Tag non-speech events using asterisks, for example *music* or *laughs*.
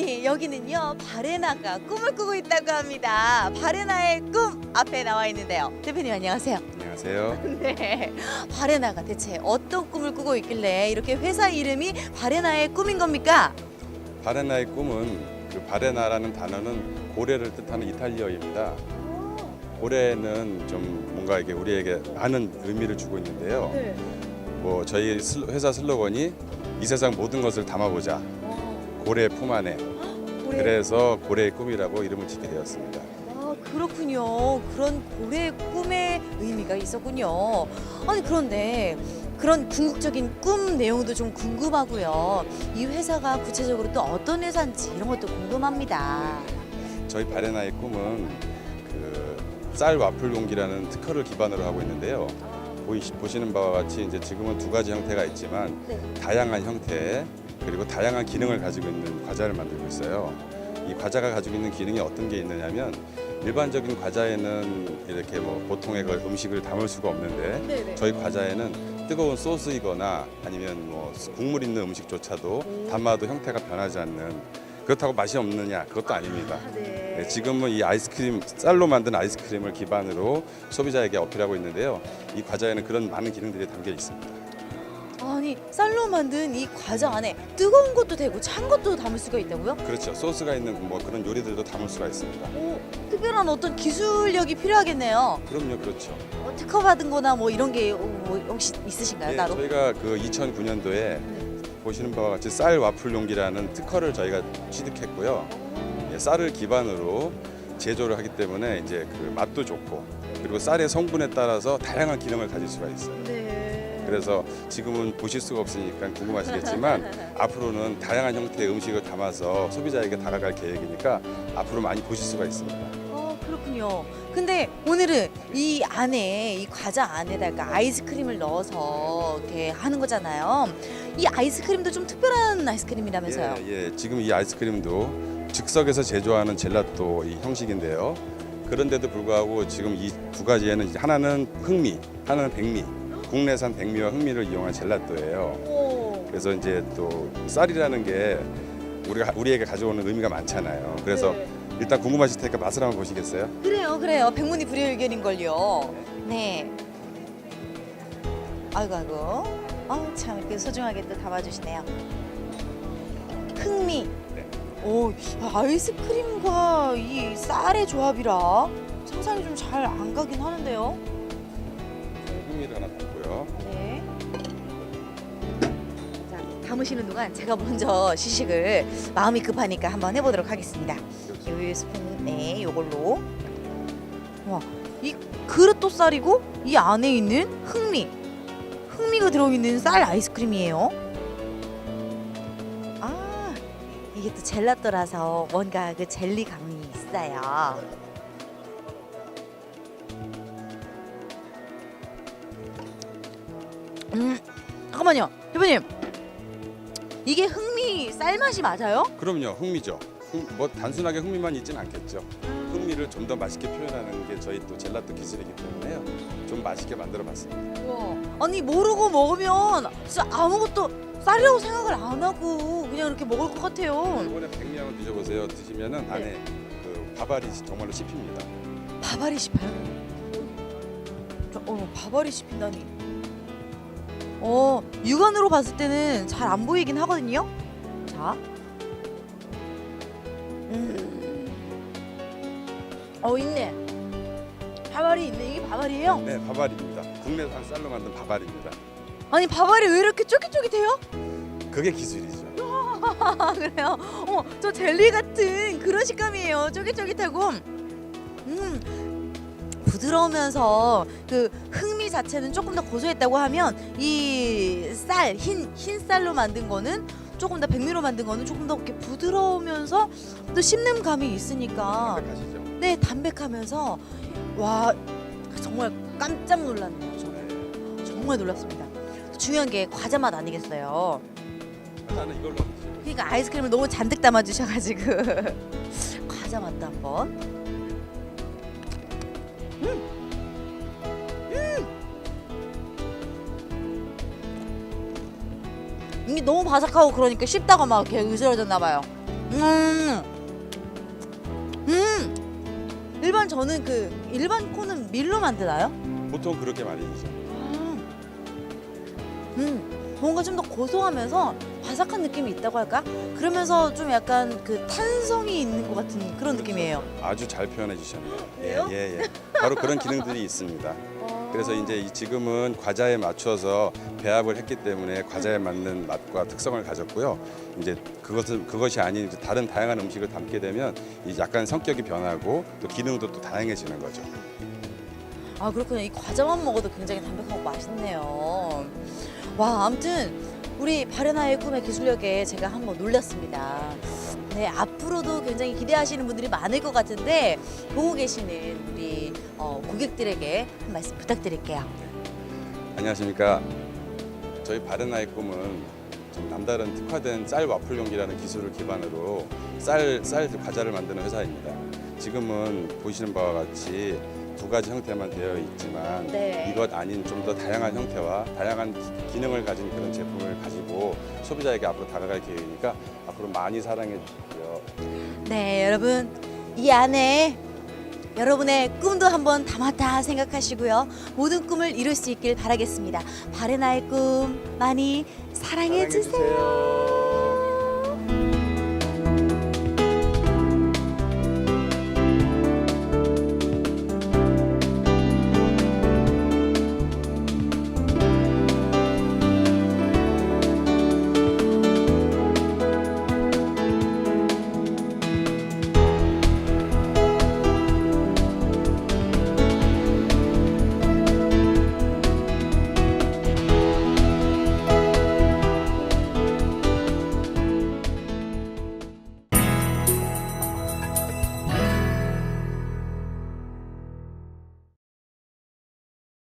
아니 여기는요 바레나가 꿈을 꾸고 있다고 합니다. 바레나의 꿈 앞에 나와 있는데요. 대표님 안녕하세요. 안녕하세요. *laughs* 네. 바레나가 대체 어떤 꿈을 꾸고 있길래 이렇게 회사 이름이 바레나의 꿈인 겁니까? 바레나의 꿈은 그 바레나라는 단어는 고래를 뜻하는 이탈리어입니다. 고래는 좀 뭔가 이게 우리에게 많은 의미를 주고 있는데요. 네. 뭐 저희 슬- 회사 슬로건이 이 세상 모든 것을 담아보자. 고래 품 안에. 고래. 그래서 고래의 꿈이라고 이름을 짓게 되었습니다. 아, 그렇군요. 그런 고래의 꿈의 의미가 있었군요. 아니 그런데 그런 궁극적인 꿈 내용도 좀 궁금하고요. 이 회사가 구체적으로 또 어떤 회사인지 이런 것도 궁금합니다. 저희 바레나의 꿈은 그 쌀 와플 용기라는 특허를 기반으로 하고 있는데요. 보이시, 보시는 바와 같이 이제 지금은 두 가지 형태가 있지만 네. 다양한 형태 그리고 다양한 기능을 가지고 있는 과자를 만들고 있어요. 이 과자가 가지고 있는 기능이 어떤 게 있느냐면 일반적인 과자에는 이렇게 뭐 보통의 그 음식을 담을 수가 없는데 네네. 저희 과자에는 뜨거운 소스이거나 아니면 뭐 국물 있는 음식조차도 담아도 형태가 변하지 않는 그렇다고 맛이 없느냐 그것도 아닙니다. 네. 네, 지금은 이 아이스크림 쌀로 만든 아이스크림을 기반으로 소비자에게 어필하고 있는데요. 이 과자에는 그런 많은 기능들이 담겨 있습니다. 아니 쌀로 만든 이 과자 안에 뜨거운 것도 되고 찬 것도 담을 수가 있다고요? 그렇죠. 소스가 있는 뭐 그런 요리들도 담을 수가 있습니다. 오, 특별한 어떤 기술력이 필요하겠네요. 그럼요, 그렇죠. 어, 특허 받은 거나 뭐 이런 게 어, 뭐 혹시 있으신가요? 예, 따로? 저희가 그 2009년도에 보시는 바와 같이 쌀 와플 용기라는 특허를 저희가 취득했고요. 예, 쌀을 기반으로 제조를 하기 때문에 이제 그 맛도 좋고 그리고 쌀의 성분에 따라서 다양한 기능을 가질 수가 있어요. 네. 그래서 지금은 보실 수가 없으니까 궁금하시겠지만 *laughs* 앞으로는 다양한 형태의 음식을 담아서 소비자에게 다가갈 계획이니까 앞으로 많이 보실 수가 있습니다. 어, 그렇군요. 근데 오늘은 이 안에 이 과자 안에다가 아이스크림을 넣어서 이렇게 하는 거잖아요. 이 아이스크림도 좀 특별한 아이스크림이라면서요? 예, 예. 지금 이 아이스크림도 즉석에서 제조하는 젤라또 이 형식인데요. 그런데도 불구하고 지금 이 두 가지에는 이제 하나는 흑미, 하나는 백미. 국내산 백미와 흑미를 이용한 젤라또예요. 오. 그래서 이제 또 쌀이라는 게 우리가 우리에게 가져오는 의미가 많잖아요. 그래서 네. 일단 궁금하실 테니까 맛을 한번 보시겠어요? 그래요, 그래요. 백문이 불여일견인 걸요. 네. 아이고 아이고. 아우 참 이렇게 소중하게 또 담아주시네요. 흑미. 네. 오 아이스크림과 이 쌀의 조합이라 상상이 좀 잘 안 가긴 하는데요. 흑미를 하나 담고요. 네. 자 담으시는 동안 제가 먼저 시식을 마음이 급하니까 한번 해보도록 하겠습니다. 이 스푼에 요걸로 와 이 그릇도 쌀이고 이 안에 있는 흑미 흑미가 들어있는 쌀 아이스크림이에요 아 이게 또 젤라또라서 뭔가 그 젤리 감이 있어요 잠깐만요 대표님 이게 흑미 쌀 맛이 맞아요? 그럼요, 흑미죠. 흑- 뭐 단순하게 흑미만 있진 않겠죠. 흑미를 좀 더 맛있게 표현하는 게 저희 또 젤라또 기술이기 때문에요. 좀 맛있게 만들어봤습니다. 아니 모르고 먹으면 진짜 아무것도 쌀이라고 생각을 안 하고 그냥 이렇게 먹을 것 같아요. 이번에 백미 한번 드셔보세요. 드시면은 안에 그 밥알이 정말로 씹힙니다. 밥알이 씹혀요. 저, 어, 밥알이 씹힌다니. 어, 육안으로 봤을 때는 잘 안 보이긴 하거든요. 자. 음. 어, 있네. 밥알이 있네. 이게 밥알이에요? 네, 밥알입니다. 국내산 쌀로 만든 밥알입니다. 아니, 밥알이 왜 이렇게 쫄깃쫄깃해요? 그게 기술이죠. 아 *laughs* 그래요? 어, 저 젤리 같은 그런 식감이에요. 쫄깃쫄깃하고, 음, 부드러우면서 그 흑미 자체는 조금 더 고소했다고 하면 이 쌀, 흰, 흰 쌀로 만든 거는 조금 더 백미로 만든 거는 조금 더 이렇게 부드러우면서 또 씹는 감이 있으니까 생각하시죠? 네 담백하면서 와 정말 깜짝 놀랐네요. 저는 정말 놀랐습니다. 중요한 게 과자 맛 아니겠어요? 나는 이걸로. 그러니까 아이스크림을 너무 잔뜩 담아주셔가지고 *laughs* 과자 맛도 한번. 음, 음. 이게 너무 바삭하고 그러니까 씹다가 막 이렇게 으스러졌나 봐요. 음, 음. 일반 저는 그 일반 콘은 밀로 만드나요? 보통 그렇게 많이 드죠. 음, 뭔가 좀 더 고소하면서 바삭한 느낌이 있다고 할까? 그러면서 좀 약간 그 탄성이 있는 것 같은 그런 느낌이에요. 아주 잘 표현해 주셨네요. *gasps* 그래요? 예, 예. 바로 그런 기능들이 있습니다. 그래서 이제 이 지금은 과자에 맞춰서 배합을 했기 때문에 과자에 맞는 맛과 특성을 가졌고요. 이제 그것은 그것이 아닌 다른 다양한 음식을 담게 되면 이 약간 성격이 변하고 또 기능도 또 다양해지는 거죠. 아 그렇군요. 이 과자만 먹어도 굉장히 담백하고 맛있네요. 와, 아무튼 우리 바레나의 꿈의 기술력에 제가 한번 놀랐습니다. 네, 앞으로도 굉장히 기대하시는 분들이 많을 것 같은데 보고 계시는 우리 어, 고객들에게 한 말씀 부탁드릴게요. 안녕하십니까. 저희 바르나의 꿈은 좀 남다른 특화된 쌀 와플 용기라는 기술을 기반으로 쌀, 쌀 과자를 만드는 회사입니다. 지금은 보시는 바와 같이 두 가지 형태만 되어 있지만 네. 이것 아닌 좀 더 다양한 형태와 다양한 기- 기능을 가진 그런 제품을 가지고 소비자에게 앞으로 다가갈 계획이니까 앞으로 많이 사랑해 주시고요. 네, 여러분 이 안에 여러분의 꿈도 한번 담았다 생각하시고요. 모든 꿈을 이룰 수 있길 바라겠습니다. 바레나의 꿈 많이 사랑해 주세요.